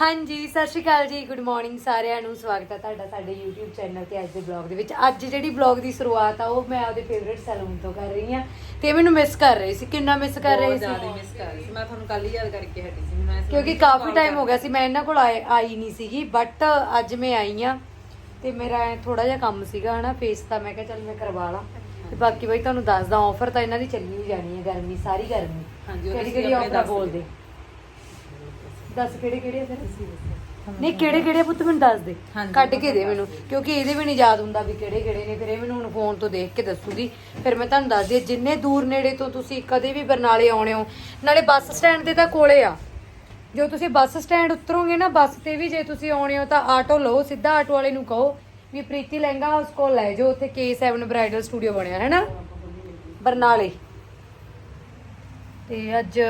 ਹਾਂਜੀ ਸਤਿ ਸ਼੍ਰੀ ਅਕਾਲ ਜੀ। ਗੁੱਡ ਮਾਰਨਿੰਗ ਸਾਰਿਆਂ ਨੂੰ। ਸਵਾਗਤ ਹੈ ਤੁਹਾਡਾ ਸਾਡੇ YouTube ਚੈਨਲ ਤੇ ਅੱਜ ਦੇ ਬਲੌਗ ਦੇ ਵਿੱਚ। ਅੱਜ ਜਿਹੜੀ ਬਲੌਗ ਦੀ ਸ਼ੁਰੂਆਤ ਆ ਉਹ ਮੈਂ ਆਪਦੇ ਫੇਵਰਿਟ ਸੈਲੂਨ ਤੋਂ ਕਰ ਰਹੀ ਹਾਂ ਤੇ ਮੈਨੂੰ ਮਿਸ ਕਰ ਰਹੀ ਸੀ। ਕਿੰਨਾ ਮਿਸ ਕਰ ਰਹੀ ਸੀ? ਜ਼ਿਆਦਾ ਮਿਸ ਕਰ ਰਹੀ ਸੀ। ਮੈਂ ਤੁਹਾਨੂੰ ਕੱਲ ਹੀ ਯਾਦ ਕਰਕੇ ਹਟੀ ਸੀ। ਮੈਂ ਕਿਉਂਕਿ ਕਾਫੀ ਟਾਈਮ ਹੋ ਗਿਆ ਸੀ। ਮੈਂ ਇਹਨਾਂ ਕੋਲ ਆਏ- ਆਈ ਨਹੀਂ ਸੀਗੀ ਬਟ ਅੱਜ ਮੈਂ ਆਈ ਆ ਤੇ ਮੇਰਾ ਥੋੜਾ ਜਿਹਾ ਕੰਮ ਸੀਗਾ ਹਨਾ ਫੇਸ ਦਾ। ਮੈਂ ਕਿਹਾ ਚੱਲ ਮੈਂ ਕਰਵਾ ਲਾਂ। ਤੇ ਬਾਕੀ ਬਈ ਤੁਹਾਨੂੰ ਦੱਸਦਾ ਆਫਰ ਤਾਂ ਇਹਨਾਂ ਦੀ ਚੱਲੀ ਹੀ ਜਾਣੀ ਹੈ ਗਰਮੀ ਸਾਰੀ ਗਰਮੀ। ਹਾਂਜੀ, ਉਹ ਕਿਹੜੀ ਤੁਸੀਂ ਕਿਹੜੀ ਆਪਣੇ ਆਫਰ ਦੱਸ ਬੋਲਦੇ? ਦੱਸ ਕਿਹੜੇ ਕਿਹੜੇ ਆ ਫਿਰ? ਨਹੀਂ ਕਿਹੜੇ ਕਿਹੜੇ ਆ ਪੁੱਤ ਮੈਨੂੰ ਦੱਸ ਦੇ। ਹਾਂਜੀ, ਕੱਢ ਕੇ ਦੇ ਮੈਨੂੰ ਕਿਉਂਕਿ ਇਹਦੇ ਵੀ ਨਹੀਂ ਯਾਦ ਹੁੰਦਾ ਵੀ ਕਿਹੜੇ ਕਿਹੜੇ ਨੇ। ਫਿਰ ਇਹ ਮੈਨੂੰ ਹੁਣ ਫੋਨ ਤੋਂ ਦੇਖ ਕੇ ਦੱਸੂਗੀ। ਫਿਰ ਮੈਂ ਤੁਹਾਨੂੰ ਦੱਸਦੀ ਹਾਂ, ਜਿੰਨੇ ਦੂਰ ਨੇੜੇ ਤੋਂ ਤੁਸੀਂ ਕਦੇ ਵੀ ਬਰਨਾਲੇ ਆਉਣੇ ਹੋ ਨਾਲੇ ਬੱਸ ਸਟੈਂਡ ਦੇ ਤਾਂ ਕੋਲੇ ਆ। ਜੋ ਤੁਸੀਂ ਬੱਸ ਸਟੈਂਡ ਉਤਰੋਗੇ ਨਾ ਬੱਸ ਤੇ ਵੀ ਜੇ ਤੁਸੀਂ ਆਉਣੇ ਹੋ ਤਾਂ ਆਟੋ ਲਓ ਸਿੱਧਾ ਆਟੋ ਵਾਲੇ ਨੂੰ ਕਹੋ ਵੀ ਪ੍ਰੀਤੀ ਲਹਿੰਗਾ ਹਾਊਸ ਕੋਲ ਲੈ ਜਾਓ ਉੱਥੇ K7 ਬ੍ਰਾਈਡਲ ਸਟੂਡੀਓ ਬਣਿਆ ਹੈ ਨਾ? ਬਰਨਾਲੇ। ਤੇ ਅੱਜ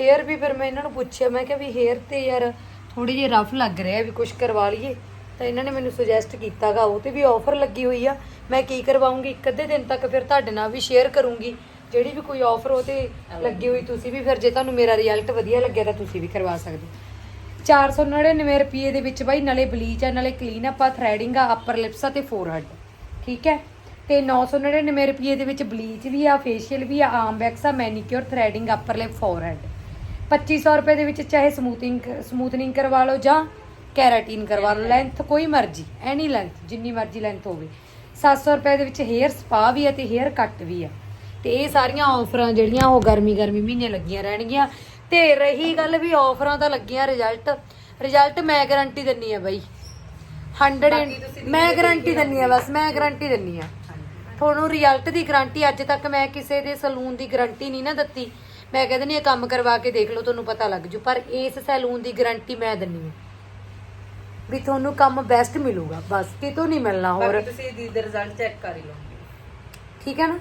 ਹੇਅਰ ਵੀ ਫਿਰ ਮੈਂ ਇਹਨਾਂ ਨੂੰ ਪੁੱਛਿਆ, ਮੈਂ ਕਿਹਾ ਵੀ ਹੇਅਰ ਤੇ ਯਾਰ ਥੋੜੀ ਜਿਹੀ ਰਫ ਲੱਗ ਰਿਹਾ ਵੀ ਕੁਝ ਕਰਵਾ ਲਈਏ। ਤਾਂ ਇਹਨਾਂ ਨੇ ਮੈਨੂੰ ਸੁਜੈਸਟ ਕੀਤਾਗਾ, ਉਹ ਤੇ ਵੀ ਆਫਰ ਲੱਗੀ ਹੋਈ ਆ। ਮੈਂ ਕੀ ਕਰਵਾਉਂਗੀ? ਇੱਕ ਅੱਧੇ ਦਿਨ ਤੱਕ ਫਿਰ ਤੁਹਾਡੇ ਨਾਲ ਵੀ ਸ਼ੇਅਰ ਕਰੂੰਗੀ। ਜਿਹੜੀ ਵੀ ਕੋਈ ਆਫਰ ਉਹ ਤੇ ਲੱਗੀ ਹੋਈ ਤੁਸੀਂ ਵੀ ਫਿਰ ਜੇ ਤੁਹਾਨੂੰ ਮੇਰਾ ਰਿਜ਼ਲਟ ਵਧੀਆ ਲੱਗਿਆ ਤਾਂ ਤੁਸੀਂ ਵੀ ਕਰਵਾ ਸਕਦੇ ਹੋ। 499 ਰੁਪਏ ਦੇ ਵਿੱਚ ਬਾਈ, ਨਾਲੇ ਬਲੀਚ ਆ, ਨਾਲੇ ਕਲੀਨ ਅਪ ਆ ਥ੍ਰੈਡਿੰਗ ਆ ਅਪਰ ਲਿਪਸ ਆ ਤੇ ਫੋਰਹੈਡ ਠੀਕ ਹੈ? ਤੇ 999 ਰੁਪਏ ਦੇ ਵਿੱਚ ਬਲੀਚ ਵੀ ਆ ਫੇਸ਼ੀਅਲ ਵੀ ਆ ਆਰਮ ਵੈਕਸ ਆ manicure threading upper lip forehead 2500 ਰੁਪਏ ਦੇ ਵਿੱਚ ਚਾਹੇ ਸਮੂਥਿੰਗ ਸਮੂਥਨਿੰਗ ਕਰਵਾ ਲਓ ਜਾਂ ਕੈਰਾਟਿਨ ਕਰਵਾ ਲਓ ਲੈਂਥ ਕੋਈ ਮਰਜ਼ੀ ਐਨੀ ਲੈਂਥ ਜਿੰਨੀ ਮਰਜ਼ੀ ਲੈਂਥ ਹੋਵੇ। 700 ਰੁਪਏ ਦੇ ਵਿੱਚ ਹੇਅਰ ਸਪਾ ਵੀ ਆ ਤੇ ਹੇਅਰ ਕੱਟ ਵੀ ਆ ਤੇ ਇਹ ਸਾਰੀਆਂ ਆਫਰਾਂ ਜਿਹੜੀਆਂ ਉਹ ਗਰਮੀ ਗਰਮੀ ਮਹੀਨੇ ਲੱਗੀਆਂ ਰਹਿਣਗੀਆਂ। ਤੇ ਰਹੀ ਗੱਲ ਵੀ ਆਫਰਾਂ ਤਾਂ ਲੱਗੀਆਂ ਰਿਜ਼ਲਟ ਰਿਜ਼ਲਟ ਮੈਂ ਗਾਰੰਟੀ ਦਿੰਨੀ ਆ ਬਾਈ। 100 ਬਾਕੀ ਤੁਸੀਂ ਮੈਂ ਗਾਰੰਟੀ ਦਿੰਨੀ ਆ ਬਸ ਮੈਂ ਗਾਰੰਟੀ ਦਿੰਨੀ ਆ। ਤੁਹਾਨੂੰ ਰਿਜ਼ਲਟ ਦੀ ਗਾਰੰਟੀ ਅੱਜ ਤੱਕ ਮੈਂ ਕਿਸੇ ਦੇ ਸਲੂਨ ਦੀ ਗਾਰੰਟੀ ਨਹੀਂ ਨਾ ਦਿੱਤੀ। ਮੈਂ ਕਹਿੰਦੀ ਨਹੀਂ ਇਹ ਕੰਮ ਕਰਵਾ ਕੇ ਦੇਖ ਲਓ ਤੁਹਾਨੂੰ ਪਤਾ ਲੱਗ ਜੂ। ਪਰ ਇਸ ਸੈਲੂਨ ਦੀ ਗਾਰੰਟੀ ਮੈਂ ਦਿੰਨੀ ਆ ਵੀ ਤੁਹਾਨੂੰ ਕੰਮ ਬੈਸਟ ਮਿਲੂਗਾ। ਬਸ ਕਿਤੋਂ ਨਹੀਂ ਮਿਲਣਾ ਹੋਰ। ਬਾਕੀ ਤੁਸੀਂ ਦਾ ਰਿਜ਼ਲਟ ਚੈੱਕ ਕਰ ਹੀ ਲਓਗੇ ਠੀਕ ਹੈ ਨਾ?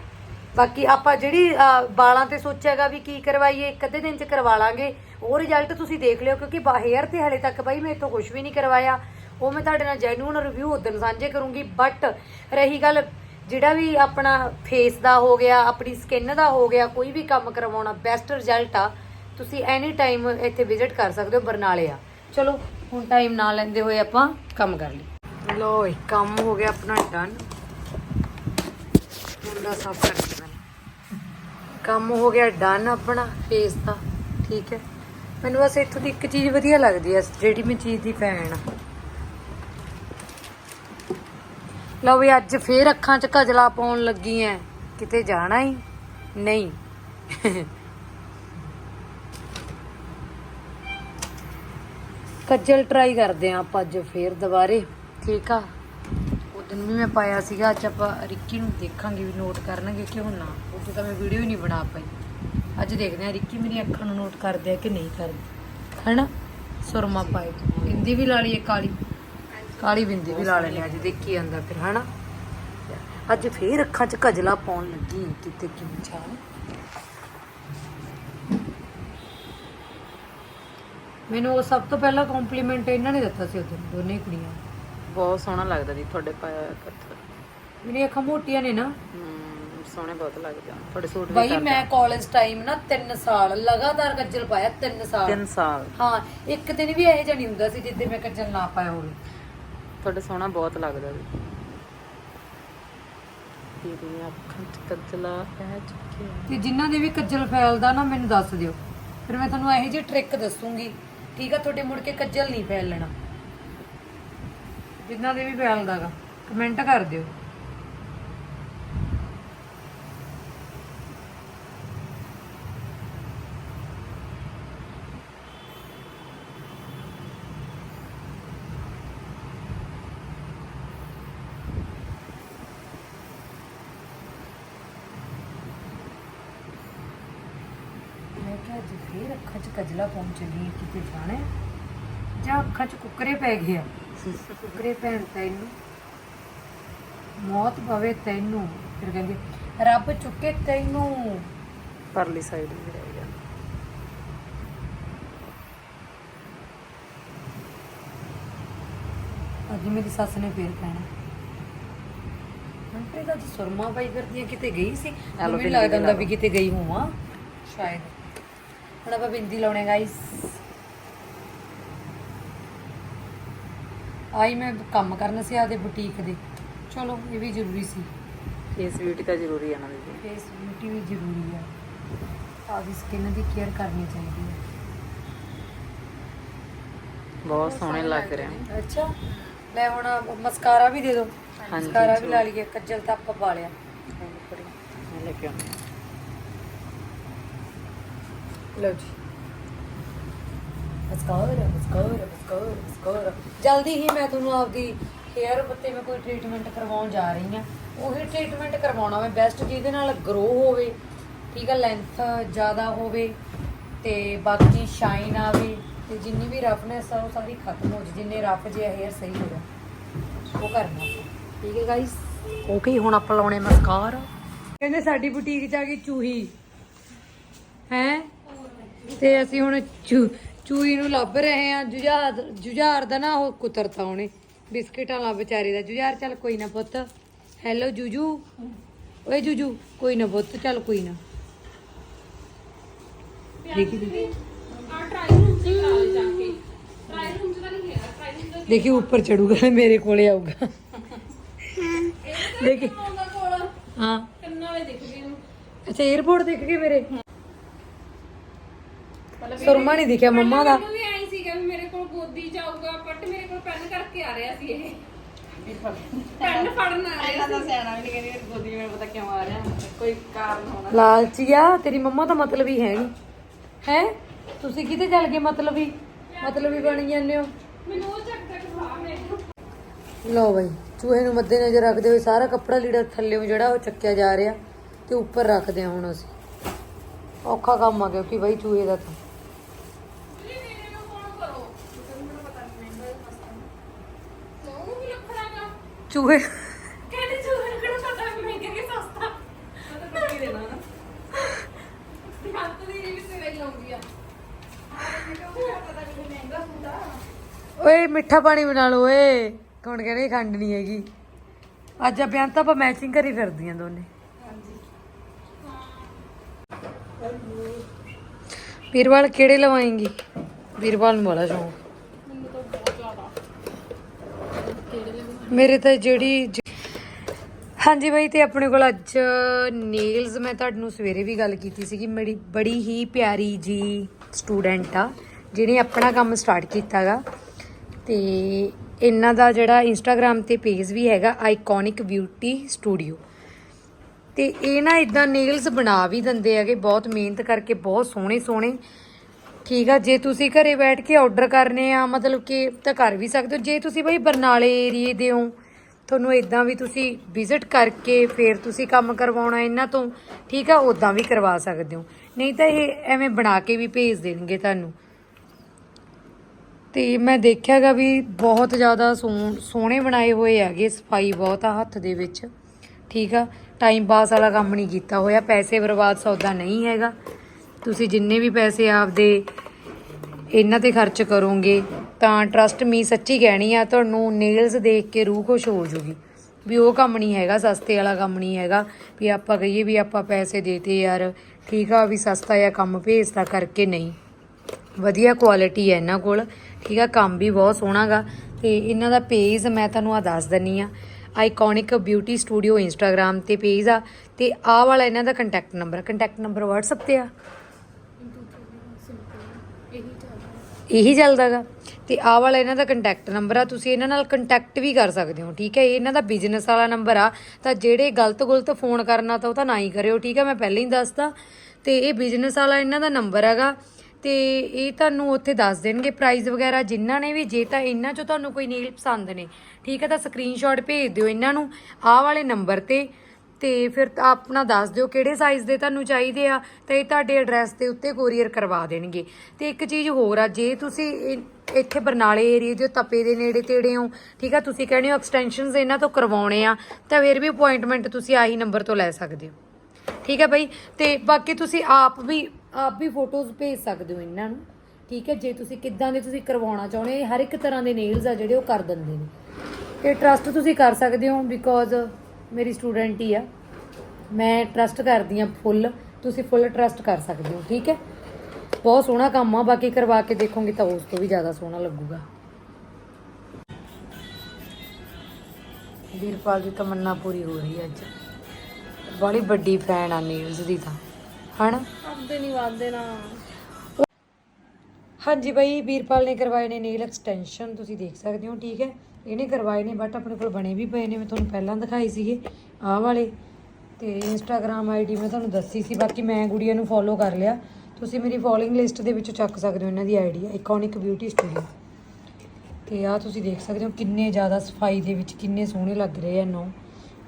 ਬਾਕੀ ਆਪਾਂ ਜਿਹੜੀ ਵਾਲਾਂ ਤੇ ਸੋਚਿਆਗਾ ਵੀ ਕੀ ਕਰਵਾਈਏ ਇੱਕ ਅੱਧੇ ਦਿਨ ਚ ਕਰਵਾ ਲਾਂਗੇ। ਉਹ ਰਿਜ਼ਲਟ ਤੁਸੀਂ ਦੇਖ ਲਿਓ ਕਿਉਂਕਿ ਹੇਅਰ ਤੇ ਹਲੇ ਤੱਕ ਬਾਈ ਮੈਂ ਇਥੋਂ ਕੁਝ ਵੀ ਨਹੀਂ ਕਰਵਾਇਆ। ਉਹ ਮੈਂ ਤੁਹਾਡੇ ਨਾਲ ਜੈਨੂਨ ਰਿਵਿਊ ਉਦੋਂ ਸਾਂਝੇ ਕਰੂੰਗੀ ਬਟ ਰਹੀ ਗੱਲ ਜਿਹੜਾ ਵੀ ਆਪਣਾ ਫੇਸ ਦਾ ਹੋ ਗਿਆ, ਆਪਣੀ ਸਕਿਨ ਦਾ ਹੋ ਗਿਆ, ਕੋਈ ਵੀ ਕੰਮ ਕਰਵਾਉਣਾ ਬੈਸਟ ਰਿਜ਼ਲਟ ਆ, ਤੁਸੀਂ ਐਨੀ ਟਾਈਮ ਇੱਥੇ ਵਿਜ਼ਿਟ ਕਰ ਸਕਦੇ ਹੋ ਬਰਨਾਲੇ ਆ ਚਲੋ, ਹੁਣ ਟਾਈਮ ਨਾ ਲੈਂਦੇ ਹੋਏ ਆਪਾਂ ਕੰਮ ਕਰ ਲਈ ਲੋ ਕੰਮ ਹੋ ਗਿਆ ਆਪਣਾ ਡਨ ਮੁੰਡਾ ਸਾਫ਼ ਕਰ ਦਿੱਤਾ ਕੰਮ ਹੋ ਗਿਆ ਡਨ ਆਪਣਾ ਫੇਸ ਦਾ, ਠੀਕ ਹੈ। ਮੈਨੂੰ ਬਸ ਇੱਥੋਂ ਦੀ ਇੱਕ ਚੀਜ਼ ਵਧੀਆ ਲੱਗਦੀ ਹੈ, ਜਿਹੜੀ ਮੈਂ ਚੀਜ਼ ਦੀ ਫੈਨ ਆ। ਲਓ ਵੀ ਅੱਜ ਫੇਰ ਅੱਖਾਂ 'ਚ ਕਜਲਾ ਪਾਉਣ ਲੱਗੀ ਐ। ਕਿਤੇ ਜਾਣਾ ਹੀ ਨਹੀਂ। ਕੱਜਲ ਟਰਾਈ ਕਰਦੇ ਆ ਆਪਾਂ ਅੱਜ ਫੇਰ ਦੁਬਾਰੇ। ਠੀਕ ਆ? ਉਹ ਦਿਨ ਵੀ ਮੈਂ ਪਾਇਆ ਸੀਗਾ, ਅੱਜ ਆਪਾਂ ਰਿੱਕੀ ਨੂੰ ਦੇਖਾਂਗੇ ਵੀ ਨੋਟ ਕਰਨਗੇ ਕਿ ਹੁਣ ਨਾ। ਉਦੋਂ ਤਾਂ ਮੈਂ ਵੀਡੀਓ ਹੀ ਨਹੀਂ ਬਣਾ ਪਾਈ। ਅੱਜ ਦੇਖਦੇ ਆ ਰਿੱਕੀ ਮੇਰੀ ਅੱਖਾਂ ਨੂੰ ਨੋਟ ਕਰਦੇ ਆ ਕਿ ਨਹੀਂ ਕਰਦੇ। ਹੈਨਾ? ਸੁਰਮਾ ਪਾਏ। ਬਿੰਦੀ ਵੀ ਲਾ ਲਈਏ ਕਾਲੀ। ਕਾਲੀ ਬਿੰਦੀ ਵੀ ਲਾ ਲੈਣੇ ਅੱਜ ਦੇਖੀ ਜਾਂਦਾ ਫਿਰ ਹੈਨਾ? ਅੱਜ ਫੇਰ ਅੱਖਾਂ 'ਚ ਕਜਲਾ ਪਾਉਣ ਲੱਗੀ ਕਿਤੇ ਕਿੰਨੀ ਚਾਹ ਮੈਨੂੰ ਉਹ ਸਭ ਤੋਂ ਪਹਿਲਾਂ ਕੰਪਲੀਮੈਂਟ ਇਹਨਾਂ ਨੇ ਦਿੱਤਾ ਸੀ ਉਦੋਂ ਦੋਨੇ ਕੁੜੀਆਂ। ਬਹੁਤ ਸੋਹਣਾ ਲੱਗਦਾ ਜੀ ਤੁਹਾਡੇ ਪਾਇਆ ਕੱਥਰ ਮੇਰੀਆਂ ਅੱਖਾਂ ਮੋਟੀਆਂ ਨੇ ਨਾ। ਸੋਹਣੇ ਬਹੁਤ ਲੱਗਦੇ ਆ ਤੁਹਾਡੇ ਸੂਟ ਵੀ ਬਾਈ ਮੈਂ ਕਾਲਜ ਟਾਈਮ ਨਾ 3 ਸਾਲ ਲਗਾਤਾਰ ਕੱਜਲ ਪਾਇਆ 3 ਸਾਲ। 3 ਸਾਲ। ਹਾਂ ਇੱਕ ਦਿਨ ਵੀ ਇਹੋ ਜਿਹਾ ਨਹੀਂ ਹੁੰਦਾ ਸੀ ਜਿੱਦੇ ਮੈਂ ਕੱਜਲ ਨਾ ਪਾਇਆ ਹੋਵੇ। ਤੁਹਾਡੇ ਸੋਹਣਾ ਬਹੁਤ ਲੱਗਦਾ ਜੀ। ਤੇਰੀਆਂ ਅੱਖਾਂ 'ਚ ਕੱਜਲਾ ਪੈ ਚੁੱਕਿਆ। ਤੇ ਜਿਨ੍ਹਾਂ ਦੇ ਵੀ ਕੱਜਲ ਫੈਲਦਾ ਨਾ, ਮੈਨੂੰ ਦੱਸ ਦਿਓ। ਫਿਰ ਮੈਂ ਤੁਹਾਨੂੰ ਇਹੋ ਜਿਹੀ ਟ੍ਰਿਕ ਦੱਸੂਗੀ। ਠੀਕ ਆ, ਤੁਹਾਡੇ ਮੁੜ ਕੇ ਕੱਜਲ ਨਹੀਂ ਫੈਲਣਾ। ਜਿਨ੍ਹਾਂ ਦੇ ਵੀ ਫੈਲਦਾਗਾ ਕਮੈਂਟ ਕਰ ਦਿਓ ਮੈਂ ਕਿਹਾ ਅੱਜ ਫੇਰ ਕਜਲਾ ਪਹੁੰਚ ਗਈ ਕਿਤੇ ਜਾਣਾ? ਜਾਂ ਅੱਖਾਂ 'ਚ ਕੁੱਕਰੇ ਪੈ ਗਏ ਆ। ਕੁੱਕਰੇ ਪੈਣ ਤੈਨੂੰ ਮੌਤ ਪਵੇ ਤੈਨੂੰ। ਫਿਰ ਕਹਿੰਦੇ ਰੱਬ ਚੁੱਕੇ ਤੈਨੂੰ। ਪਰਲੀ ਸਾਈਡ ਵੀ ਰਹਿ ਗਿਆ। ਅੱਜ ਮੇਰੀ ਸੱਸ ਨੇ ਫੇਰ ਕਹਿਣਾ। ਅੰਤੇ ਦਾ ਸੁਰਮਾ ਪਾਈ ਕਰਦੀ ਆ ਕਿਤੇ ਗਈ ਸੀ? ਮੈਨੂੰ ਲੱਗਦਾ ਹੁੰਦਾ ਵੀ ਕਿਤੇ ਗਈ ਹੋਵਾਂ। ਸ਼ਾਇਦ। ਹੁਣ ਆਪਾਂ ਬਿੰਦੀ ਲਾਉਣੇ ਗਾਈਸ ਆਈ ਮੈਂ ਕੰਮ ਕਰਨਾ ਸੀ ਆਪਦੇ ਬੁਟੀਕ ਦੇ। ਚਲੋ ਇਹ ਵੀ ਜ਼ਰੂਰੀ ਸੀ। ਫੇਸ ਬਿਊਟੀ ਤਾਂ ਜ਼ਰੂਰੀ ਆ ਨਾ ਦੀਦੀ ਫੇਸ ਬਿਊਟੀ ਵੀ ਜ਼ਰੂਰੀ ਆ। ਆਪਦੀ ਸਕਿਨ ਦੀ ਕੇਅਰ ਕਰਨੀ ਚਾਹੀਦੀ ਹੈ ਬਹੁਤ ਸੋਹਣੇ ਲੱਗ ਰਹੇ ਆ। ਅੱਛਾ ਲੈ ਹੁਣ ਮਸਕਾਰਾ ਵੀ ਦੇ ਦਿਓ ਮਸਕਾਰਾ ਵੀ। ਲਾ ਲਈਏ ਕੱਜਲ ਤਾਂ ਆਪਾਂ ਪਾ ਲਿਆ ਲੈ ਕੇ ਆਉਂਦੀ ਹਾਂ। ਲਓ ਜੀ। ਮਸਕਾਰਾ ਮਸਕਾਰਾ ਮਸਕਾਰਾ ਮਸਕਾਰਾ ਜਲਦੀ ਹੀ ਮੈਂ ਤੁਹਾਨੂੰ ਆਪਦੀ ਹੇਅਰ ਉੱਤੇ ਮੈਂ ਕੋਈ ਟ੍ਰੀਟਮੈਂਟ ਕਰਵਾਉਣ ਜਾ ਰਹੀ ਹਾਂ। ਉਹੀ ਟ੍ਰੀਟਮੈਂਟ ਕਰਵਾਉਣਾ ਮੈਂ ਬੈਸਟ ਜਿਹਦੇ ਨਾਲ ਗਰੋ ਹੋਵੇ ਠੀਕ ਆ ਲੈਂਥ ਜ਼ਿਆਦਾ ਹੋਵੇ ਤੇ ਬਾਕੀ ਸ਼ਾਈਨ ਆਵੇ ਤੇ ਜਿੰਨੀ ਵੀ ਰਫਨੈਸ ਆ ਉਹ ਸਾਰੀ ਖਤਮ ਹੋ ਜੇ ਜਿੰਨੇ ਰਫ ਜੇ ਹੇਅਰ ਸਹੀ ਹੋ ਜਾ ਉਹ ਕਰਨਾ। ਠੀਕ ਹੈ ਗਾਇਸ ਓਕੇ ਹੁਣ ਆਪਾਂ ਲਾਉਣੇ ਮਸਕਾਰਾ ਕਹਿੰਦੇ ਸਾਡੀ ਬੁਟੀਕ ਚ ਆ ਗਈ ਚੂਹੀ। ਹੈ? ਤੇ ਅਸੀਂ ਹੁਣ ਚੂ ਚੂਹੀ ਨੂੰ ਲੱਭ ਰਹੇ ਆ ਜੁਝਾਰ ਜੁਝਾਰ ਦਾ ਨਾ ਉਹ ਕੁਤਰਤਾ ਉਹਨੇ। ਬਿਸਕਿਟਾਂ ਲਾ ਵਿਚਾਰੀ ਦਾ। ਜੁਝਾਰ ਚੱਲ ਕੋਈ ਨਾ ਪੁੱਤ। ਹੈਲੋ ਜੂਜੂ। ਓਏ ਜੂਜੂ ਕੋਈ ਨਾ ਪੁੱਤ ਚੱਲ ਕੋਈ ਨਾ। ਦੇਖੀ ਦੇਖੀ ਦੇਖੀ ਉੱਪਰ ਚੜੂਗਾ ਮੇਰੇ ਕੋਲੇ ਆਊਗਾ। ਦੇਖੀ। ਹਾਂ। ਅੱਛਾ 에어ਪੋਰਟ ਦਿਖ ਗਏ ਮੇਰੇ। ਸੁਰਮਾ ਨਹੀਂ ਦਿਖਿਆ ਮੰਮਾ ਦਾ। ਮੈਨੂੰ ਵੀ ਆਈ ਸੀਗਾ ਵੀ ਮੇਰੇ ਕੋਲ ਗੋਦੀ ਜਾਊਗਾ ਬਟ ਮੇਰੇ ਕੋਲ ਪੈਨ ਕਰਕੇ ਆ ਰਿਹਾ ਸੀ ਇਹ। ਪੈਨ ਫੜਨ। ਆ ਰਿਹਾ ਤਾਂ ਸਿਆਣਾ ਵੀ ਨਹੀਂ ਕਹਿੰਦੀ ਗੋਦੀ ਮੈਨੂੰ ਪਤਾ ਕਿਉਂ ਆ ਰਿਹਾ ਕੋਈ ਕਾਰਨ ਹੋਣਾ। ਲਾਲਚੀਆ ਤੇਰੀ ਮੰਮਾ ਤਾਂ ਮਤਲਬ ਹੀ ਹੈ ਨਹੀਂ ਹੈ? ਤੁਸੀਂ ਕਿਤੇ ਚੱਲ ਗਏ ਮਤਲਬ ਹੀ? ਮਤਲਬ ਹੀ ਬਣ ਜਾਂਦੇ ਹੋ। ਮੈਨੂੰ ਉਹ ਚੱਕ ਚੱਕ ਖਵਾ ਮੈਨੂੰ। ਲਓ ਬਈ ਚੂਹੇ ਨੂੰ ਮੱਦੇ ਨਜ਼ਰ ਰੱਖਦੇ ਹੋਏ ਸਾਰਾ ਕੱਪੜਾ ਲੀੜਾ ਥੱਲੇੋਂ ਜਿਹੜਾ ਉਹ ਚੱਕਿਆ ਜਾ ਰਿਹਾ ਤੇ ਉੱਪਰ ਰੱਖਦੇ ਆ ਹੁਣ ਅਸੀਂ। ਔਖਾ ਕੰਮ ਆ ਗਿਆ ਕਿ ਬਈ ਚੂਹੇ ਦਾ ਤਾਂ ਜੀ ਮੇਰੇ ਨੂੰ ਫੋਨ ਕਰੋ ਮੈਨੂੰ ਪਤਾ ਨਹੀਂ ਮੈਂ ਉਹ ਵੀ ਲੱਖੜਾਗਾ ਚੂਹੇ। ਕਹਿੰਦੇ ਚੂਹੇ ਕਿਹੜਾ ਪਤਾ ਵੀ ਮਹਿੰਗਾ ਕਿ ਸਸਤਾ? ਪਤਾ ਤਾਂ ਦੇਣਾ ਨਾ। ਹੱਥ ਦੀ ਵੀ ਸਿਰੇ ਲਾਉਂਦੀ ਆ। ਓਏ ਮਿੱਠਾ ਪਾਣੀ ਬਣਾ ਲਓ ਓਏ। ਕੌਣ ਕਹਿੰਦੇ ਖੰਡ ਨਹੀਂ ਹੈਗੀ। ਅੱਜ ਅਭਿਆਨ ਤਾਂ ਆਪਾਂ ਮੈਚਿੰਗ ਕਰੀ ਫਿਰਦੀਆਂ ਦੋਨੇ। ਵੀਰਵਾਲ ਕਿਹੜੇ ਲਵਾਏਂਗੀ? ਵੀਰਵਾਲ ਨੂੰ ਬੜਾ ਸ਼ੌਂਕ। ਮੇਰੇ ਤਾਂ ਜਿਹੜੀ ਜ- ਹਾਂਜੀ ਬਾਈ, ਤੇ ਆਪਣੇ ਕੋਲ ਅੱਜ ਨੇਲਸ ਮੈਂ ਤੁਹਾਨੂੰ ਸਵੇਰੇ ਵੀ ਗੱਲ ਕੀਤੀ ਸੀਗੀ। ਮੇਰੀ ਬੜੀ ਹੀ ਪਿਆਰੀ ਜੀ ਸਟੂਡੈਂਟ ਆ, ਜਿਹਨੇ ਆਪਣਾ ਕੰਮ ਸਟਾਰਟ ਕੀਤਾਗਾ। ਤੇ ਇਹਨਾਂ ਦਾ ਜਿਹੜਾ ਇੰਸਟਾਗ੍ਰam ਤੇ ਪੇਜ ਵੀ ਹੈਗਾ ਆਈਕੋਨਿਕ ਬਿਊਟੀ ਸਟੂਡੀਓ ਤੇ ਇਹ ਨਾ ਇਦਾਂ ਨੇਲਸ ਬਣਾ ਵੀ ਦਿੰਦੇ ਹੈਗੇ, ਬਹੁਤ ਮਿਹਨਤ ਕਰਕੇ, ਬਹੁਤ ਸੋਹਣੇ ਸੋਹਣੇ ਠੀਕ ਆ, ਜੇ ਤੁਸੀਂ ਘਰੇ ਬੈਠ ਕੇ ਆਰਡਰ ਕਰਨੇ ਆ, ਮਤਲਬ ਕਿ ਤਾਂ ਕਰ ਵੀ ਸਕਦੇ ਹੋ। ਜੇ ਤੁਸੀਂ ਬਈ ਬਰਨਾਲੇ ਏਰੀਏ ਦੇ ਹੋ, ਤੁਹਾਨੂੰ ਇਦਾਂ ਵੀ ਤੁਸੀਂ ਵਿਜ਼ਿਟ ਕਰਕੇ ਫਿਰ ਤੁਸੀਂ ਕੰਮ ਕਰਵਾਉਣਾ ਇਹਨਾਂ ਤੋਂ, ਠੀਕ ਆ ਉਦਾਂ ਵੀ ਕਰਵਾ ਸਕਦੇ ਹੋ। ਨਹੀਂ ਤਾਂ ਇਹ ਐਵੇਂ ਬਣਾ ਕੇ ਵੀ ਭੇਜ ਦੇਣਗੇ ਤੁਹਾਨੂੰ। ਤੇ ਮੈਂ ਦੇਖਿਆਗਾ ਵੀ ਬਹੁਤ ਜ਼ਿਆਦਾ ਸੋਹ- ਸੋਹਣੇ ਬਣਾਏ ਹੋਏ ਹੈਗੇ ਸਫ਼ਾਈ ਬਹੁਤ ਆ ਹੱਥ ਦੇ ਵਿੱਚ, ਠੀਕ ਆ। ਟਾਈਮ ਪਾਸ ਵਾਲਾ ਕੰਮ ਨਹੀਂ ਕੀਤਾ ਹੋਇਆ, ਪੈਸੇ ਬਰਬਾਦ ਸੌਦਾ ਨਹੀਂ ਹੈਗਾ। ਤੁਸੀਂ ਜਿੰਨੇ ਵੀ ਪੈਸੇ ਆਪਦੇ ਇਹਨਾਂ ਤੇ ਖਰਚ ਕਰੋਗੇ, ਤਾਂ ਟਰਸਟ ਮੀ ਸੱਚੀ ਕਹਿਣੀ ਆ, ਤੁਹਾਨੂੰ ਨੇਲਸ ਦੇਖ ਕੇ ਰੂਹ ਖੁਸ਼ ਹੋ ਜੂਗੀ। ਵੀ ਉਹ ਕੰਮ ਨਹੀਂ ਹੈਗਾ, ਸਸਤੇ ਵਾਲਾ ਕੰਮ ਨਹੀਂ ਹੈਗਾ, ਵੀ ਆਪਾਂ ਕਹੀਏ ਵੀ ਆਪਾਂ ਪੈਸੇ ਦੇਤੇ ਯਾਰ, ਠੀਕ ਆ ਵੀ ਸਸਤਾ ਆ ਕੰਮ ਭੇਜਦਾ ਕਰਕੇ ਨਹੀਂ। ਵਧੀਆ ਕੁਆਲਿਟੀ ਹੈ ਇਹਨਾਂ ਕੋਲ, ਠੀਕ ਆ, ਕੰਮ ਵੀ ਬਹੁਤ ਸੋਹਣਾਗਾ ਤੇ ਇਹਨਾਂ ਦਾ ਪੇਜ ਮੈਂ ਤੁਹਾਨੂੰ ਆ ਦੱਸ ਦਨੀ ਆ। ਆਈਕੋਨਿਕ ਬਿਊਟੀ ਸਟੂਡੀਓ ਇੰਸਟਾਗ੍ਰam ਤੇ ਪੇਜ ਆ, ਤੇ ਆਹ ਵਾਲਾ ਇਹਨਾਂ ਦਾ contact number contact number WhatsApp ਤੇ ਆ। ਇਹੀ ਚੱਲਦਾਗਾ। ਤੇ ਆਹ ਵਾਲਾ ਇਹਨਾਂ ਦਾ ਕੰਟੈਕਟ ਨੰਬਰ ਆ, ਤੁਸੀਂ ਇਹਨਾਂ ਨਾਲ ਕੰਟੈਕਟ ਵੀ ਕਰ ਸਕਦੇ ਹੋ, ਠੀਕ ਹੈ? ਇਹ ਇਹਨਾਂ ਦਾ ਬਿਜ਼ਨਸ ਵਾਲਾ ਨੰਬਰ ਆ, ਤਾਂ ਜਿਹੜੇ ਗਲਤ ਗੁਲਤ ਫੋਨ ਕਰਨਾ ਤਾਂ ਉਹ ਤਾਂ ਨਾ ਹੀ ਕਰਿਓ, ਠੀਕ ਹੈ? ਮੈਂ ਪਹਿਲਾਂ ਹੀ ਦੱਸਦਾ ਤੇ ਇਹ ਬਿਜ਼ਨਸ ਵਾਲਾ ਇਹਨਾਂ ਦਾ ਨੰਬਰ ਹੈਗਾ, ਤੇ ਇਹ ਤੁਹਾਨੂੰ ਉੱਥੇ ਦੱਸ ਦੇਣਗੇ ਪ੍ਰਾਈਸ ਵਗੈਰਾ, ਜਿਨ੍ਹਾਂ ਨੇ ਵੀ, ਜੇ ਤਾਂ ਇਹਨਾਂ ਚੋਂ ਤੁਹਾਨੂੰ ਕੋਈ ਨੀਲ ਪਸੰਦ ਨੇ, ਠੀਕ ਹੈ? ਤਾਂ ਸਕਰੀਨਸ਼ਾਟ ਭੇਜ ਦਿਓ ਇਹਨਾਂ ਨੂੰ, ਆਹ ਵਾਲੇ ਨੰਬਰ ਤੇ। ਤੇ ਫਿਰ ਆਪਣਾ ਦੱਸ ਦਿਓ ਕਿਹੜੇ ਸਾਈਜ਼ ਦੇ ਤੁਹਾਨੂੰ ਚਾਹੀਦੇ ਆ ਤੇ ਇਹ ਤੁਹਾਡੇ ਐਡਰੈਸ ਦੇ ਉੱਤੇ ਕੋਰੀਅਰ ਕਰਵਾ ਦੇਣਗੇ। ਤੇ ਇੱਕ ਚੀਜ਼ ਹੋਰ ਆ, ਜੇ ਤੁਸੀਂ ਇਹ- ਇੱਥੇ ਬਰਨਾਲੇ ਏਰੀਆ ਦੇ ਤਪੇ ਦੇ ਨੇੜੇ ਤੇੜੇ ਹੋ, ਠੀਕ ਆ, ਤੁਸੀਂ ਕਹਿੰਦੇ ਹੋ ਐਕਸਟੈਂਸ਼ਨਸ ਇਹਨਾਂ ਤੋਂ ਕਰਵਾਉਣੇ ਆ, ਤਾਂ ਫਿਰ ਵੀ ਅਪਾਇੰਟਮੈਂਟ ਤੁਸੀਂ ਆਹੀ ਨੰਬਰ ਤੋਂ ਲੈ ਸਕਦੇ ਹੋ। ਠੀਕ ਹੈ ਬਈ? ਤੇ ਬਾਕੀ ਤੁਸੀਂ ਆਪ ਵੀ ਆਪ ਵੀ ਫੋਟੋਜ਼ ਭੇਜ ਸਕਦੇ ਹੋ ਇਹਨਾਂ ਨੂੰ, ਠੀਕ ਹੈ ਜੇ ਤੁਸੀਂ ਕਿੱਦਾਂ ਦੇ ਤੁਸੀਂ ਕਰਵਾਉਣਾ ਚਾਹੁੰਦੇ ਹੋ ਹਰ ਇੱਕ ਤਰ੍ਹਾਂ ਦੇ ਨੇਲਸ ਆ ਜਿਹੜੇ ਉਹ ਕਰ ਦਿੰਦੇ ਨੇ। ਤੇ ਟਰਸਟ ਤੁਸੀਂ ਕਰ ਸਕਦੇ ਹੋ ਬਿਕੋਜ਼ ਮੇਰੀ ਸਟੂਡੈਂਟ ਹੀ ਆ। ਮੈਂ ਟਰਸਟ ਕਰਦੀ ਆ ਫੁੱਲ ਤੁਸੀਂ ਫੁੱਲ ਟਰਸਟ ਕਰ ਸਕਦੇ ਹੋ ਠੀਕ ਹੈ? ਬਹੁਤ ਸੋਹਣਾ ਕੰਮ ਆ ਬਾਕੀ ਕਰਵਾ ਕੇ ਦੇਖੋਗੇ ਤਾਂ ਉਸ ਤੋਂ ਵੀ ਜ਼ਿਆਦਾ ਸੋਹਣਾ ਲੱਗੂਗਾ। ਵੀਰਪਾਲ ਦੀ ਤਮੰਨਾ ਪੂਰੀ ਹੋ ਰਹੀ ਹੈ ਅੱਜ। ਬੜੀ ਵੱਡੀ ਫੈਨ ਆ ਨੀਲਸ ਦੀ ਤਾਂ। ਹਨਾ? ਆਪਦੇ ਨਹੀਂ ਵਾਦੇ ਨਾ। ਹਾਂਜੀ ਬਈ ਵੀਰਪਾਲ ਨੇ ਕਰਵਾਏ ਨੇ ਨੇਲ ਐਕਸਟੈਂਸ਼ਨ ਤੁਸੀਂ ਦੇਖ ਸਕਦੇ ਹੋ ਠੀਕ ਹੈ? ਇਹਨੇ ਕਰਵਾਏ ਨੇ ਬਟ ਆਪਣੇ ਕੋਲ ਬਣੇ ਵੀ ਪਏ ਨੇ ਮੈਂ ਤੁਹਾਨੂੰ ਪਹਿਲਾਂ ਦਿਖਾਈ ਸੀਗੇ ਆਹ ਵਾਲੇ। ਤੇ ਇੰਸਟਾਗ੍ਰam ਆਈਡੀ ਮੈਂ ਤੁਹਾਨੂੰ ਦੱਸੀ ਸੀ ਬਾਕੀ ਮੈਂ ਗੁੜੀਆ ਨੂੰ ਫੋਲੋ ਕਰ ਲਿਆ। ਤੁਸੀਂ ਮੇਰੀ ਫੋਲੋਇੰਗ ਲਿਸਟ ਦੇ ਵਿੱਚੋਂ ਚੱਕ ਸਕਦੇ ਹੋ ਇਹਨਾਂ ਦੀ ਆਈਡੀ ਆਈਕੋਨਿਕ ਬਿਊਟੀ ਸਟੂਡੀਓ ਤੇ ਆ ਤੁਸੀਂ ਦੇਖ ਸਕਦੇ ਹੋ ਕਿੰਨੇ ਜ਼ਿਆਦਾ ਸਫ਼ਾਈ ਦੇ ਵਿੱਚ ਕਿੰਨੇ ਸੋਹਣੇ ਲੱਗ ਰਹੇ ਆ ਨੋ।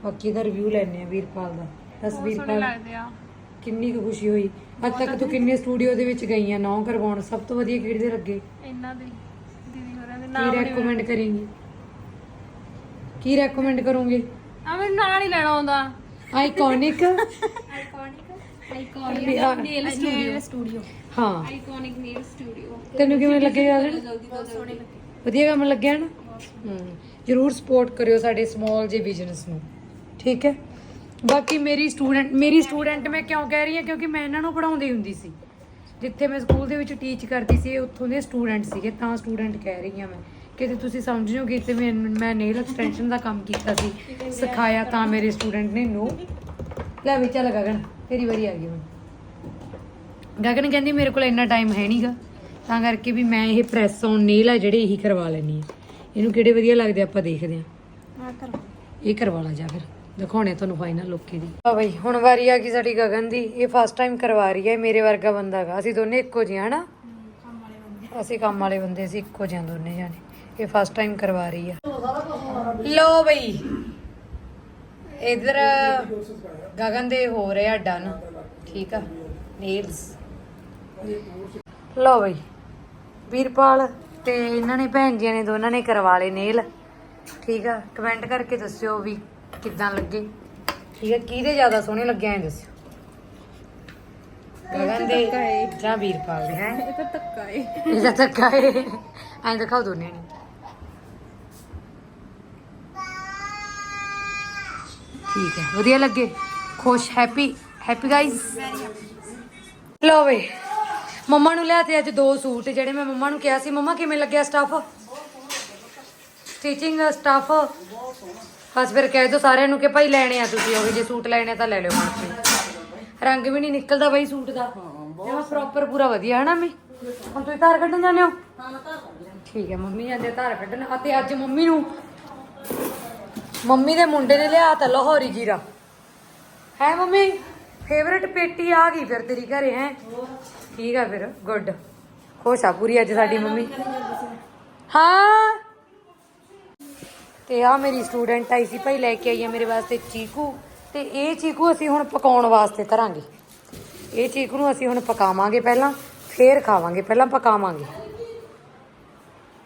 ਬਾਕੀ ਇਹਦਾ ਰਿਵਿਊ ਲੈਣੇ ਆ ਵੀਰਪਾਲ ਦਾ। ਦੱਸ ਵੀਰਪਾਲ ਲੱਗਦੇ ਆ। ਕਿੰਨੀ ਕੁ ਖੁਸ਼ੀ ਹੋਈ। ਅੱਜ ਤੱਕ ਤੂੰ ਕਿੰਨੇ ਸਟੂਡੀਓ ਦੇ ਵਿੱਚ ਗਈ ਆ ਨੌ ਕਰਵਾਉਣ ਸਭ ਤੋਂ ਵਧੀਆ ਕਿਹੜੇ ਦੇ ਲੱਗੇ? ਇਹਨਾਂ ਦੀ ਦੀਦੀ ਹੋਰਾਂ ਦੇ ਕੀ ਰეკਮੈਂਡ ਕਰੇਂਗੀ? ਕੀ ਰეკਮੈਂਡ ਕਰੋਗੇ? ਆ ਮੈਨੂੰ ਨਾਲ ਹੀ ਲੈਣਾ ਆਉਂਦਾ। ਆਈਕੋਨਿਕ ਨੇਲ ਸਟੂਡੀਓ ਸਟੂਡੀਓ ਹਾਂ। ਆਈਕੋਨਿਕ ਨੇਲ ਸਟੂਡੀਓ ਤੈਨੂੰ ਕਿਵੇਂ ਲੱਗੇ ਯਾਰ ਜਲਦੀ ਤੋਂ ਸੋਹਣੇ ਲੱਗੇ। ਵਧੀਆ ਕੰਮ ਲੱਗਿਆ ਨਾ? ਹੂੰ। ਜਰੂਰ ਸਪੋਰਟ ਕਰਿਓ ਸਾਡੇ ਸਮਾਲ ਜੇ ਬਿਜ਼ਨਸ ਨੂੰ। ਠੀਕ ਹੈ? ਬਾਕੀ ਮੇਰੀ ਸਟੂਡੈਂਟ ਮੇਰੀ ਸਟੂਡੈਂਟ ਮੈਂ ਕਿਉਂ ਕਹਿ ਰਹੀ ਹਾਂ? ਕਿਉਂਕਿ ਮੈਂ ਇਹਨਾਂ ਨੂੰ ਪੜਾਉਂਦੀ ਹੁੰਦੀ ਸੀ। ਜਿੱਥੇ ਮੈਂ ਸਕੂਲ ਦੇ ਵਿੱਚ ਟੀਚ ਕਰਦੀ ਸੀ ਉੱਥੋਂ ਦੇ ਸਟੂਡੈਂਟ ਸੀਗੇ ਤਾਂ ਸਟੂਡੈਂਟ ਕਹਿ ਰਹੀ ਹਾਂ ਮੈਂ। ਕਿਤੇ ਤੁਸੀਂ ਸਮਝ ਕਿ ਤੇ ਮੈਂ ਮੈਂ ਨੇਲ ਐਕਸਟੈਂਸ਼ਨ ਦਾ ਕੰਮ ਕੀਤਾ ਸੀ। ਸਿਖਾਇਆ ਤਾਂ ਮੇਰੇ ਸਟੂਡੈਂਟ ਨੇ ਨੋ ਲੈ ਵੀ ਚੱਲ ਗਗਨ ਤੇਰੀ ਵਾਰੀ ਆ ਗਈ ਹੁਣ। ਗਗਨ ਕਹਿੰਦੀ ਮੇਰੇ ਕੋਲ ਇੰਨਾ ਟਾਈਮ ਹੈ ਨਹੀਂਗਾ ਤਾਂ ਕਰਕੇ ਵੀ ਮੈਂ ਇਹ ਪ੍ਰੈਸ ਔਨ ਨੇਲ ਆ ਜਿਹੜੇ ਇਹੀ ਕਰਵਾ ਲੈਣੀ ਆ ਇਹਨੂੰ ਕਿਹੜੇ ਵਧੀਆ ਲੱਗਦੇ ਆਪਾਂ ਦੇਖਦੇ ਆ ਆ ਇਹ ਕਰਵਾ ਲਾ ਜਾ ਫਿਰ। ਦਿਖਾਉਣੇ ਤੁਹਾਨੂੰ ਫਾਈਨਲ ਲੋਕੀ ਦੀ ਆ ਬਈ ਹੁਣ ਵਾਰੀ ਆ ਗਈ ਸਾਡੀ ਗਗਨ ਦੀ। ਇਹ ਫਸਟ ਟਾਈਮ ਕਰਵਾ ਰਹੀ ਹੈ ਮੇਰੇ ਵਰਗਾ ਬੰਦਾ ਹੈਗਾ ਅਸੀਂ ਦੋਨੇ ਇੱਕੋ ਜਿਹੇ ਹਾਂ ਹਨਾ? ਅਸੀਂ ਕੰਮ ਵਾਲੇ ਬੰਦੇ ਸੀ ਇੱਕੋ ਜਿਹੇ ਹਾਂ ਦੋਨੇ ਜਾਣੇ। ਇਹ ਫਸਟ ਟਾਈਮ ਕਰਵਾ ਰਹੀ ਆ। ਲੋ ਬਈ ਇਧਰ ਗਗਨ ਦੇ ਹੋ ਰਿਹਾ ਡਨ ਠੀਕ ਆ ਨੇਲਸ ਲੋ ਬਈ ਵੀਰਪਾਲ ਤੇ ਇਹਨਾਂ ਨੇ ਭੈਣ ਜੀਆਂ ਨੇ ਦੋਨਾਂ ਨੇ ਕਰਵਾ ਲਏ ਨੇਲ ਠੀਕ ਆ ਕਮੈਂਟ ਕਰਕੇ ਦੱਸਿਓ ਵੀ ਕਿੱਦਾਂ ਲੱਗੇ। ਠੀਕ ਆ ਕਿਹਦੇ ਜ਼ਿਆਦਾ ਸੋਹਣੇ ਲੱਗੇ ਐਂ ਦੱਸਿਓ। ਗਗਨ ਦੇ ਜਾਂ ਵੀਰਪਾਲ ਦੇ ਹੈ? ਇਹ ਤਾਂ ਧੱਕਾ ਏ। ਇਹਦਾ ਧੱਕਾ ਹੈ ਐਂ ਦਿਖਾਓ ਦੋਨੇ ਨੂੰ। ਠੀਕ ਹੈ, ਵਧੀਆ ਲੱਗੇ। ਖੁਸ਼ ਹੈਪੀ ਹੈਪੀ ਗਾਇਸ ਲਓ ਵੇ, ਮੰਮਾ ਨੂੰ ਲਿਆ ਤੇ ਅੱਜ ਦੋ ਸੂਟ, ਜਿਹੜੇ ਮੈਂ ਮੰਮਾ ਨੂੰ ਕਿਹਾ ਸੀ। ਮੰਮਾ, ਕਿਵੇਂ ਲੱਗਿਆ ਸਟਾਫ ਸਟਿਚਿੰਗ ਸਟਾਫ ਬਸ ਫਿਰ ਕਹਿ ਦੋ ਸਾਰਿਆਂ ਨੂੰ ਕਿ ਭਾਈ ਲੈਣੇ ਆ ਤੁਸੀਂ ਉਹ ਜੇ ਸੂਟ ਲੈਣੇ ਤਾਂ ਲੈ ਲਿਓ ਮਨ ਰੰਗ ਵੀ ਨਹੀਂ ਨਿਕਲਦਾ ਬਾਈ ਸੂਟ ਦਾ। ਜਮਾ ਪ੍ਰੋਪਰ ਪੂਰਾ ਵਧੀਆ ਹੈ ਨਾ ਮੀ ਹੁਣ ਤੁਸੀਂ ਧਾਰ ਕੱਢਣ ਜਾਂਦੇ ਹੋ? ਠੀਕ ਹੈ, ਮੰਮੀ ਜਾਂਦੇ ਧਾਰ ਕੱਢਣ। ਅਤੇ ਅੱਜ ਮੰਮੀ ਨੂੰ ਮੰਮੀ ਦੇ ਮੁੰਡੇ ਨੇ ਲਿਆ ਤਾਂ ਲਾਹੌਰੀ ਜੀਰਾ ਹੈ ਮੰਮੀ? ਫੇਵਰਟ ਪੇਟੀ ਆ ਗਈ ਫਿਰ ਤੇਰੀ ਘਰੇ, ਹੈ? ਠੀਕ ਆ ਫਿਰ ਗੁੱਡ ਖੁਸ਼ ਆ ਪੂਰੀ ਅੱਜ ਸਾਡੀ ਮੰਮੀ। ਹਾਂ। ਤੇ ਆ ਮੇਰੀ ਸਟੂਡੈਂਟ ਆਈ ਸੀ ਭਾਈ, ਲੈ ਕੇ ਆਈ ਆ ਮੇਰੇ ਵਾਸਤੇ ਚੀਕੂ। ਤੇ ਇਹ ਚੀਕੂ ਅਸੀਂ ਹੁਣ ਪਕਾਉਣ ਵਾਸਤੇ ਧਰਾਂਗੇ। ਇਹ ਚੀਕੂ ਨੂੰ ਅਸੀਂ ਹੁਣ ਪਕਾਵਾਂਗੇ ਪਹਿਲਾਂ, ਫੇਰ ਖਾਵਾਂਗੇ, ਪਹਿਲਾਂ ਪਕਾਵਾਂਗੇ।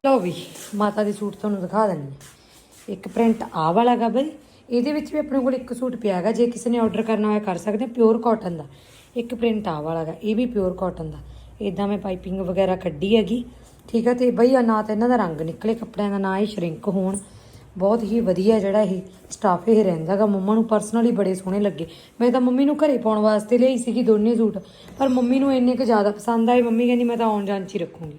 ਲਓ ਵੀ, ਮਾਤਾ ਦੇ ਸੂਟ ਤੁਹਾਨੂੰ ਦਿਖਾ ਦਿੰਦੀ ਇੱਕ ਪ੍ਰਿੰਟ ਆ ਵਾਲਾ ਗਾ ਬਈ। ਇਹਦੇ ਵਿੱਚ ਵੀ ਆਪਣੇ ਕੋਲ ਇੱਕ ਸੂਟ ਪਿਆ ਹੈਗਾ, ਜੇ ਕਿਸੇ ਨੇ ਆਰਡਰ ਕਰਨਾ ਹੋਇਆ ਕਰ ਸਕਦੇ ਪਿਓਰ ਕਾਟਨ ਦਾ। ਇੱਕ ਪ੍ਰਿੰਟ ਆ ਵਾਲਾ ਗਾ ਇਹ ਵੀ ਪਿਓਰ ਕਾਟਨ ਦਾ। ਇਦਾਂ ਮੈਂ ਪਾਈਪਿੰਗ ਵਗੈਰਾ ਕੱਢੀ ਹੈਗੀ, ਠੀਕ ਹੈ ਤੇ ਬਈ ਆ ਨਾ ਤਾਂ ਇਹਨਾਂ ਦਾ ਰੰਗ ਨਿਕਲੇ ਕੱਪੜਿਆਂ ਦਾ, ਨਾ ਹੀ ਸ਼ਰਿੰਕ ਹੋਣ। ਬਹੁਤ ਹੀ ਵਧੀਆ ਜਿਹੜਾ ਇਹ ਸਟਾਫ ਇਹ ਰਹਿੰਦਾਗਾ ਮੰਮਾ ਨੂੰ ਪਰਸਨਲੀ ਬੜੇ ਸੋਹਣੇ ਲੱਗੇ। ਮੈਂ ਤਾਂ ਮੰਮੀ ਨੂੰ ਘਰੇ ਪਾਉਣ ਵਾਸਤੇ ਲਈ ਸੀਗੀ ਦੋਨੇ ਸੂਟ, ਪਰ ਮੰਮੀ ਨੂੰ ਇੰਨੇ ਕੁ ਜ਼ਿਆਦਾ ਪਸੰਦ ਆਏ। ਮੰਮੀ ਕਹਿੰਦੀ, ਮੈਂ ਤਾਂ ਆਉਣ ਜਾਣ ਚ ਹੀ ਰੱਖੂੰਗੀ।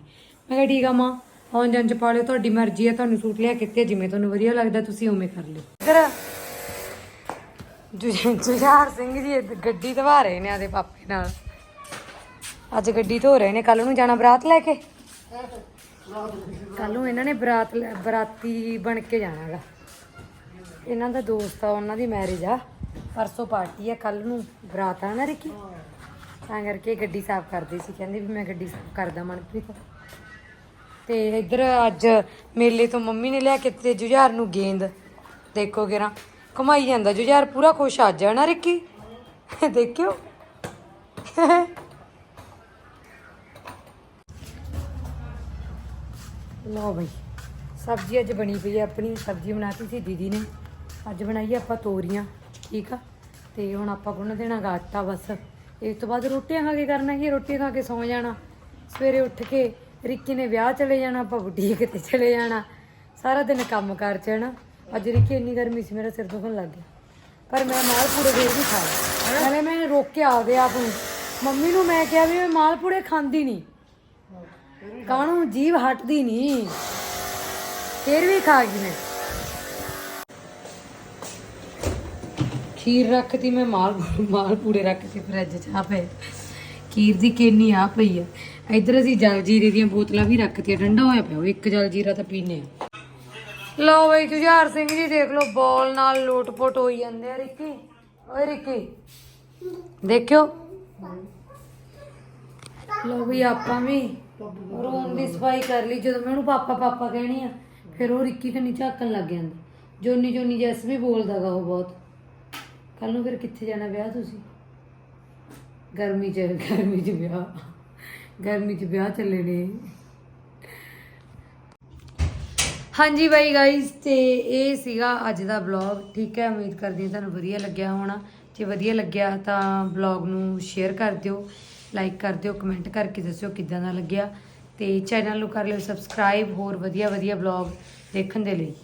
ਮੈਂ ਕਿਹਾ, ਠੀਕ ਆ ਮਾਂ। ਆਉਣ ਜਾਣ ਚ ਪਾ ਲਿਓ, ਤੁਹਾਡੀ ਮਰਜ਼ੀ ਹੈ, ਤੁਹਾਨੂੰ ਸੂਟ ਲਿਆ ਕਿਤੇ ਜਿਵੇਂ ਤੁਹਾਨੂੰ ਵਧੀਆ ਲੱਗਦਾ, ਤੁਸੀਂ ਉਵੇਂ ਕਰ ਲਿਓ। ਇਧਰ। ਜੁਝਾਰ ਸਿੰਘ ਜੀ ਗੱਡੀ ਧਵਾ ਰਹੇ ਨੇ ਆਦੇ ਪਾਪੇ ਨਾਲ। ਅੱਜ ਗੱਡੀ ਧੋ ਰਹੇ ਨੇ ਕੱਲ ਨੂੰ ਜਾਣਾ ਬਰਾਤ ਲੈ ਕੇ? ਕੱਲ ਨੂੰ ਇਹਨਾਂ ਨੇ ਬਰਾਤ ਲੈ- ਬਰਾਤੀ ਬਣ ਕੇ ਜਾਣਾਗਾ। ਇਹਨਾਂ ਦਾ ਦੋਸਤ ਆ, ਉਹਨਾਂ ਦੀ ਮੈਰਿਜ ਆ। ਪਰਸੋਂ ਪਾਰਟੀ ਆ ਕੱਲ ਨੂੰ ਬਰਾਤ ਆ ਨਾ ਰਿਕੀ। ਤਾਂ ਕਰਕੇ ਗੱਡੀ ਸਾਫ਼ ਕਰਦੀ ਸੀ, ਕਹਿੰਦੀ ਵੀ ਮੈਂ ਗੱਡੀ ਸਾਫ਼ ਕਰਦਾ ਮਨਪ੍ਰੀਤ। ਤੇ ਇੱਧਰ ਅੱਜ ਮੇਲੇ ਤੋਂ ਮੰਮੀ ਨੇ ਲਿਆ ਕੇ ਤੇ ਜੁਝਾਰ ਨੂੰ ਗੇਂਦ। ਦੇਖੋ ਕਿਰਾ ਕਮਾਈ ਜਾਂਦਾ ਜੁਝਾਰ, ਪੂਰਾ ਖੁਸ਼ ਅੱਜ ਆ ਨਾ ਰਿਕੀ। ਦੇਖਿਓ। ਲਓ ਬਈ, ਸਬਜ਼ੀ ਅੱਜ ਬਣੀ ਪਈ ਹੈ ਆਪਣੀ ਸਬਜ਼ੀ ਬਣਾਤੀ ਸੀ ਦੀਦੀ ਨੇ। ਅੱਜ ਬਣਾਈ ਆਪਾਂ ਤੋਰੀਆਂ, ਠੀਕ ਆ? ਤੇ ਹੁਣ ਆਪਾਂ ਗੁੰਨ ਦੇਣਾ ਗਾ ਆਟਾ ਬਸ। ਇਸ ਤੋਂ ਬਾਅਦ ਰੋਟੀਆਂ ਖਾ ਕੇ ਕਰਨਾ ਕੀ ਰੋਟੀ ਖਾ ਕੇ ਸੌਂ ਜਾਣਾ। ਸਵੇਰੇ ਉੱਠ ਕੇ ਰਿੱਕੀ ਨੇ ਵਿਆਹ ਚਲੇ ਜਾਣਾ ਆਪਾਂ ਬੁਟੀਕ ਤੇ ਚਲੇ ਜਾਣਾ ਸਾਰਾ ਦਿਨ ਕੰਮ ਕਰ ਚ ਅੱਜ ਰਿੱਕੀ ਇੰਨੀ ਗਰਮੀ ਸੀ ਮੇਰਾ ਸਿਰ ਦੁਖਣ ਲੱਗ ਗਿਆ। ਪਰ ਮੈਂ ਮਾਲਪੂੜੇ ਫੇਰ ਵੀ ਖਾਏ ਨਾਲੇ ਮੈਂ ਰੋਕ ਕੇ ਆਪਦੇ ਆਪ ਨੂੰ। ਮੰਮੀ ਨੂੰ ਮੈਂ ਕਿਹਾ ਵੀ ਮੈਂ ਮਾਲਪੂੜੇ ਖਾਂਦੀ ਨਹੀਂ ਕਾਹਨੂੰ? ਜੀਵ ਹਟਦੀ ਨਹੀਂ ਫੇਰ ਵੀ ਖਾ ਗਈ ਮੈਂ। ਖੀਰ ਰੱਖਤੀ ਮੈਂ ਮਾਲ ਮਾਲ ਪੂੜੇ ਰੱਖਤੇ ਫਰਿੱਜ 'ਚ ਆ ਪਏ। ਖੀਰ ਦੀ ਕੇਨੀ ਆ ਪਈ ਆ। ਇੱਧਰ ਅਸੀਂ ਜਲ ਜੀਰੇ ਦੀਆਂ ਬੋਤਲਾਂ ਵੀ ਰੱਖਤੀਆਂ, ਠੰਡਾ ਹੋਇਆ ਪਿਆ ਉਹ, ਇੱਕ ਜਲ ਜੀਰਾ ਤਾਂ ਪੀਨੇ ਆ। ਲਓ ਬਈ ਜੁਝਾਰ ਸਿੰਘ ਜੀ, ਦੇਖ ਲਓ, ਬੋਲ ਨਾਲ ਲੋਟ-ਪੋਟ ਹੋਈ ਜਾਂਦੇ ਆ, ਰਿੱਕੀ। ਓਏ ਰਿੱਕੀ, ਦੇਖਿਓ। ਲਓ ਵੀ ਆਪਾਂ ਵੀ ਰੂਮ ਦੀ ਸਫ਼ਾਈ ਕਰ ਲਈ। ਜਦੋਂ ਮੈਂ ਉਹਨੂੰ ਪਾਪਾ ਪਾਪਾ ਕਹਿਣੀ ਆ, ਫਿਰ ਉਹ ਰਿੱਕੀ ਤੇ ਝਾਕਣ ਲੱਗ ਜਾਂਦਾ। ਜੋਨੀ ਜੋਨੀ ਜੈਸ ਵੀ ਬੋਲਦਾਗਾ ਉਹ ਬਹੁਤ। ਕੱਲ ਨੂੰ ਫਿਰ ਕਿੱਥੇ ਜਾਣਾ ਵਿਆਹ ਤੁਸੀਂ? ਗਰਮੀ ਚ ਗਰਮੀ ਚ ਵਿਆਹ। ਗਰਮੀ ਚ ਵਿਆਹ ਚੱਲੇ ਨੇ। ਹਾਂਜੀ ਬਾਈ ਗਾਇਸ ਤੇ ਇਹ ਸੀਗਾ ਅੱਜ ਦਾ ਵਲੌਗ ਠੀਕ ਹੈ, ਉਮੀਦ ਕਰਦੀ ਹਾਂ ਤੁਹਾਨੂੰ ਵਧੀਆ ਲੱਗਿਆ ਹੋਣਾ। ਜੇ ਵਧੀਆ ਲੱਗਿਆ ਤਾਂ ਵਲੌਗ ਨੂੰ ਸ਼ੇਅਰ ਕਰ ਦਿਓ ਲਾਈਕ ਕਰ ਦਿਓ ਕਮੈਂਟ ਕਰਕੇ ਦੱਸਿਓ ਕਿੱਦਾਂ ਦਾ ਲੱਗਿਆ। ਤੇ ਚੈਨਲ ਨੂੰ ਕਰ ਲਿਓ ਸਬਸਕ੍ਰਾਈਬ ਹੋਰ ਵਧੀਆ ਵਧੀਆ ਵਲੌਗ ਦੇਖਣ ਦੇ ਲਈ।